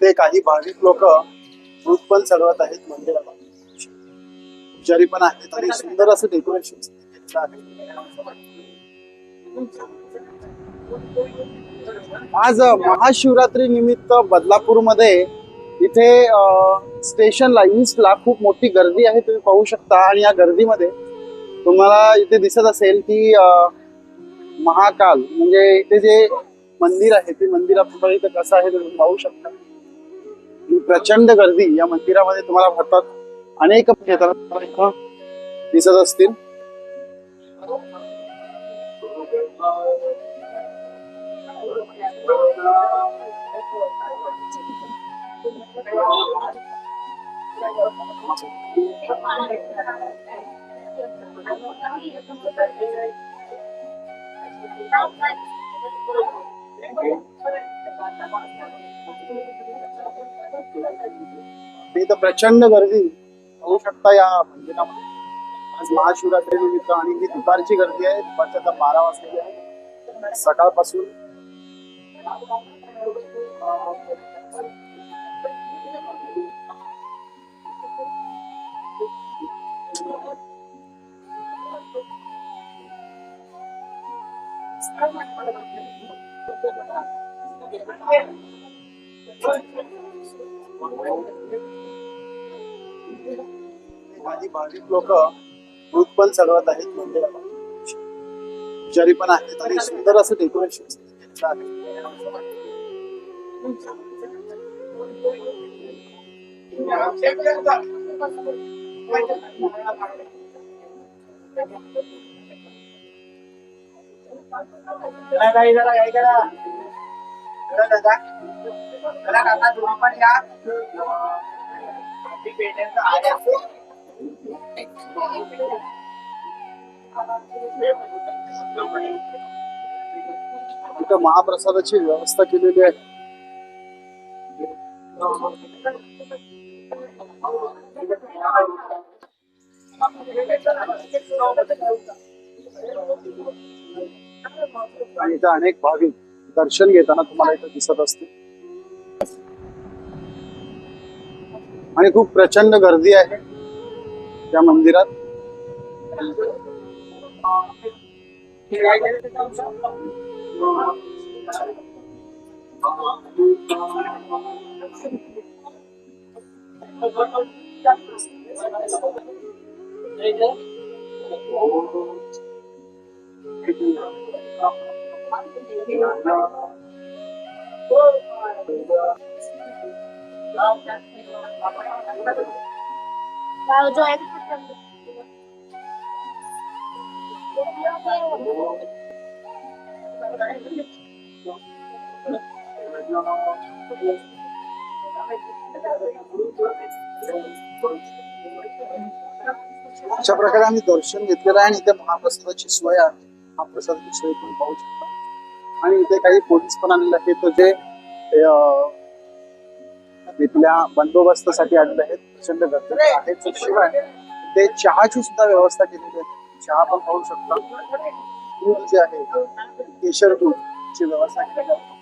ते काही भाविक लोक दूध पण चढवत आहेत मंदिराला. पुजारी पण आहेत आणि सुंदर असं डेकोरेशन आज महाशिवरात्री निमित्त बदलापूरमध्ये इथे स्टेशनला ईस्टला खूप मोठी गर्दी आहे तुम्ही पाहू शकता. आणि या गर्दीमध्ये तुम्हाला इथे दिसत असेल की महाकाल म्हणजे इथे जे मंदिर आहे ते मंदिर आपण इथे कसं आहे ते तुम्ही पाहू शकता. प्रचंड गर्दी या मंदिरामध्ये तुम्हाला भरतात अनेक इथं दिसत असतील. इथं प्रचंड गर्दी होऊ शकता या मंदिरामध्ये. आज महाशिवरात्री निमित्त आणि ही दुपारची गर्दी आहे. दुपारच्या आता बारा वाजलेली आहे सकाळपासून काही भाविक लोक दूध पण चढवत आहेत म्हणजे मंदिराला पुजारी पण आहेत आणि सुंदर असं डेकोरेशन आहे केलेलं इथं महाप्रसादाची व्यवस्था केलेली आहे. आणि इथं अनेक भाविक दर्शन घेताना तुम्हाला इथं दिसत असतील आणि खूप प्रचंड गर्दी आहे त्या मंदिरात. अशा प्रकारे आम्ही दर्शन घेतलेलं आहे आणि इथे महाप्रसादाची सोय आहे. महाप्रसादाची सोय पण पाहू शकतो. आणि इथे काही पोलीस पण आलेले आहेत जे तिथल्या इथल्या बंदोबस्तासाठी आलेले आहेत प्रचंड गर्दी आहे. शिवाय ते चहाची सुद्धा व्यवस्था केलेली आहे. चहा पण पाहू शकता. दूध जे आहे केशर दूध ची व्यवस्था केलेली आहे.